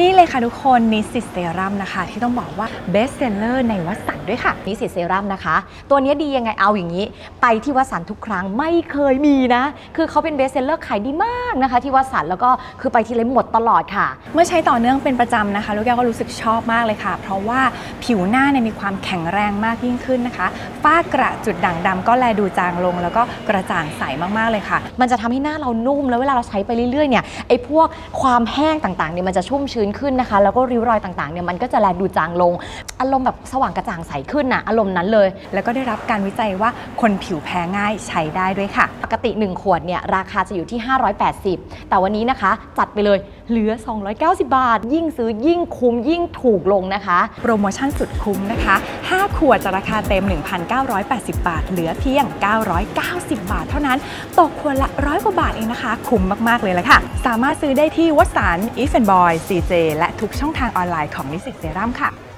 นี่เลยค่ะทุกคนนิสสิตเซรั่มนะคะ ที่ต้องบอกว่าเบสเซลเลอร์ในวัดสันด้วยค่ะนิสิตเซรั่มนะคะ ตัวนี้ดียังไงเอาอย่างนี้ ไปที่วัดสันทุกครั้งไม่เคยมีนะ คือเขาเป็นเบสเซลเลอร์ขายดีมากนะคะ ที่วัดสันแล้วก็คือไปทีไรหมดตลอดค่ะ เมื่อใช้ต่อเนื่องเป็นประจำนะคะลูกแก้วก็รู้สึกชอบมากเลยค่ะ เพราะว่าผิวหน้าเนี่ยมีความแข็งแรงมากยิ่งขึ้นนะคะฝ้ากระจุดด่างดำก็แลดูจางลง แล้วก็กระจ่างใสมากๆเลยค่ะ มันจะทำให้หน้าเรานุ่มแล้วเวลาเราใช้ไปเรื่อยๆเนี่ยไอ้พวกความแห้งต่างๆเนี่ยมันจะชุ่มชื้นขึ้นนะคะ แล้วก็ริ้วรอยต่างๆเนี่ยมันก็จะแลดูจางลง อารมณ์แบบสว่างกระจ่างใสขึ้นน่ะอารมณ์นั้นเลย แล้วก็ได้รับการวิจัยว่าคนผิวแพ้ง่ายใช้ได้ด้วยค่ะ ปกติ 1 ขวดเนี่ยราคาจะอยู่ที่ 580 แต่วันนี้นะคะจัดไปเลย เหลือ 290 บาท ยิ่งซื้อยิ่งคุ้มยิ่งถูกลงนะคะ โปรโมชั่นสุดคุ้มนะคะ 5 ขวดจะราคาเต็ม 1,980 บาท เหลือเพียง 990 บาทเท่านั้น ตกขวดละร้อยกว่าบาทเองนะคะ คุ้มมาก ๆ เลยละค่ะ สามารถซื้อได้ที่วัสันอีฟแอนบอยซีเจและทุกช่องทางออนไลน์ของนิสิตเซรั่มค่ะ